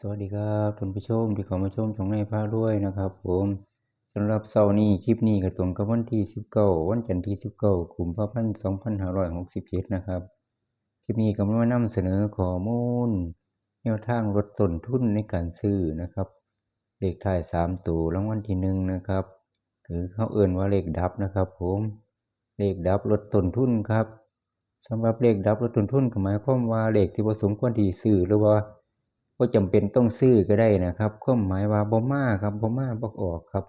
สวัสดีครับท่านผู้ชมที่เข้ามาชมช่องในพาด้วยนะครับ ผมสำหรับเสาร์นี้คลิปนี้ก็ตรงกับวันที่ 19 วันจันทร์ที่ 19กุมภาพันธ์2567นะครับคลิปนี้ก็มานำเสนอข้อมูลแนวทางลดต้นทุนในการซื้อนะครับเลขท้าย3ตัวรางวัลที่หนึ่งนะครับหรือเขาเอื่นว่าเลขดับนะครับ ผมเลขดับลดต้นทุนครับสำหรับเลขดับลดต้นทุนก็หมายความว่าเลขที่บ่สมควรที่ซื้อหรือว่า บ่จำเป็นต้องซื้อก็ได้นะครับความหมายว่าบ่มาครับบ่มาบ่ออกครับ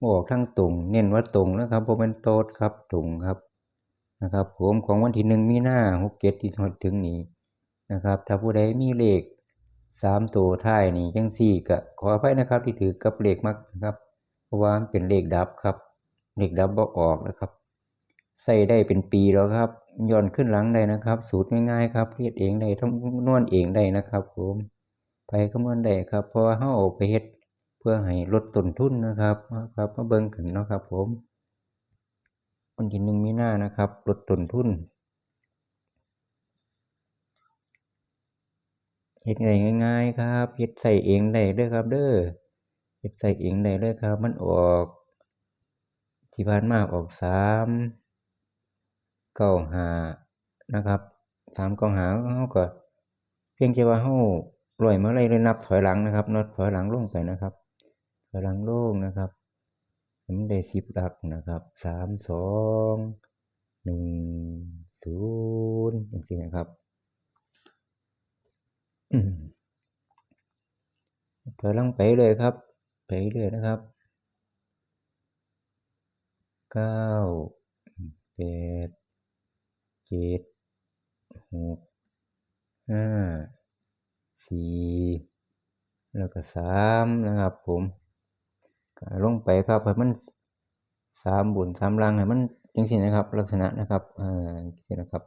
บ่ออกทั้งตรงเน้นว่าตรงนะครับบ่แม่นโตดครับตรงครับนะครับผมของวันที่1มีหน้า67ที่ฮอดถึงนี้นะครับ ถ้าผู้ใดมีเลข3ตัวท้ายนี่จังซี่ก็ขออภัยนะครับที่ถือกับเลขมักนะครับ เพราะว่าเป็นเลขดับครับเลขดับบ่ออกนะครับใช้ได้เป็นปีแล้วครับย้อนขึ้นหลังได้นะครับ สูตรง่ายๆครับเฮ็ดเองได้คำนวณเองได้นะครับผม ไปคำนวณได้ครับ เพราะว่าเราเอาไปเฮ็ดเพื่อให้ลดต้นทุนนะครับครับมาเบิ่งกันเนาะครับ ผม วันที่หนึ่งมีหน้านะครับ ลดต้นทุนเฮ็ดง่ายๆครับเฮ็ดใส่เองได้เด้อครับ เด้อเฮ็ดใส่เองได้เลยครับ มันออก ที่ผ่านมาออกสามเก้าหานะครับสามเก้าหาเฮาก็ เพียงแต่ว่าเฮา ร้อยมาเลยเลยนับถอยหลังนะครับนับถอยหลังลงไปนะครับ ถอยหลังลงนะครับให้มันได้สิบหลักนะครับสามสองหนึ่งศูนย์จังซี่นะครับถอยหลังไปเลยครับ ไปเรื่อยนะครับเก้าแปดเจ็ดหกห้า สี่แล้วก็สามนะครับผมลงไปครับให้มันสามบนสามล่างให้มันจังซี่นะครับ ลักษณะนะครับอ่อจังนะครับ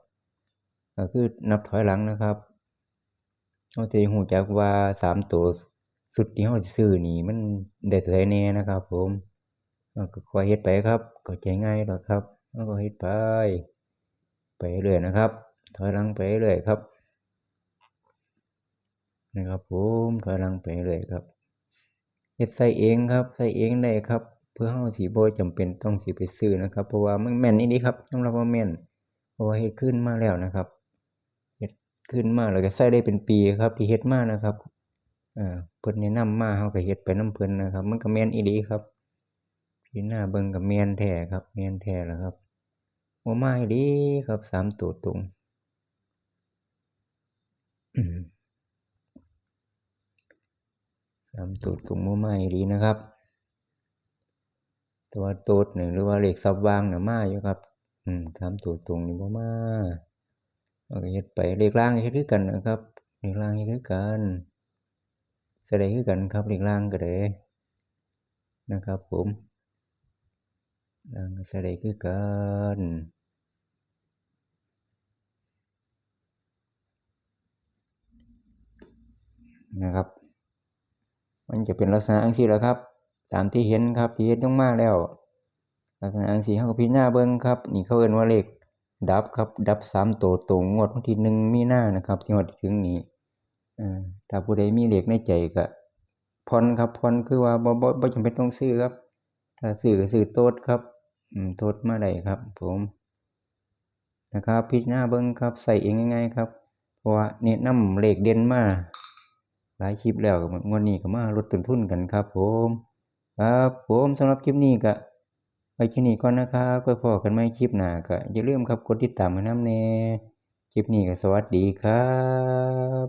ก็คือนับถอยหลังนะครับเราจะรู้จักว่าสามตัวสุดที่เราสิซื้อนี่มันได้เท่าใดแน่นะครับ ผมก็ค่อยเฮ็ดไปครับเข้าใจง่ายดอกครับเราก็เฮ็ดไป ไปเรื่อยนะครับ ถอยหลังไปเรื่อยครับ นะครับผมถอยหลังไปเรื่อยครับเฮ็ดใส่เองครับใส่เองได้ครับ เพื่อเฮาสิบ่จำเป็นต้องสิไปซื้อนะครับ เพราะว่ามันแม่นอีหลีครับสำหรับว่าแม่นเพราะว่าเฮ็ดขึ้นมาแล้วนะครับเฮ็ดขึ้นมาแล้วก็ใช้ได้เป็นปีครับ ที่เฮ็ดมานะครับเอ่อเพิ่นแนะนำมาเฮาก็เฮ็ดไปนำเพิ่นนะครับ มันก็แม่นอีหลีครับพิจารณาเบิ่งก็แม่นแท้ครับแม่นแท้แล้วครับบ่มาอีหลีครับสามตัวตรง อืมสามตัวตรงบ่มาอีหลีนะครับ แต่ว่าโตดนี่งหรือว่าเหลขสับวางหน่ะมาอยู่ครับ อืมสามตัวตรงนี่บ่มาเราก็เฮ็ดไปเหลขล่างก็เฮ็ดคือกันนะครับเหลขล่างเฮ็ดคือกันก็ได้คือกันครับเหลขล่างก็ได้นะครับ ผมล่างก็ใช้ได้คือกันนะครับ มันจะเป็นลักษณะจังซี่แหละครับ ตามที่เห็นครับที่เฮ็ดลงมาแล้ว ลักษณะจังซี่เฮาก็พิจารณาเบิ่งครับ นี่เขาเอิ้นว่าเลขดับครับ ดับสามตัวตรงงวดวันที่หนึ่งมีหน้านะครับ ที่ฮอดถึงนี้อ่อถ้าผู้ใดมีเหลขในใจก็ผ่อนครับผ่อนคือว่าบ่บ่บ่จำเป็นต้องซื้อครับ ถ้าซื้อก็ซื้อโตดครับ อืมโตดมาได้ครับ ผมนะครับพิจารณาเบิ่งครับใส่เองง่ายๆครับ เพราะว่าแนะนำเหลขเด่นมา หลายคลิปแล้วก็งวดนี้ก็มาลดต้นทุนกันครับผมครับผมสำหรับคลิปนี้ก็ไปแค่นี้ก่อนนะครับก็พอกันไหม่คลิปหน้าก็อย่าลืมครับกดติดตามให้นำแน่คลิปนี้ก็สวัสดีครับ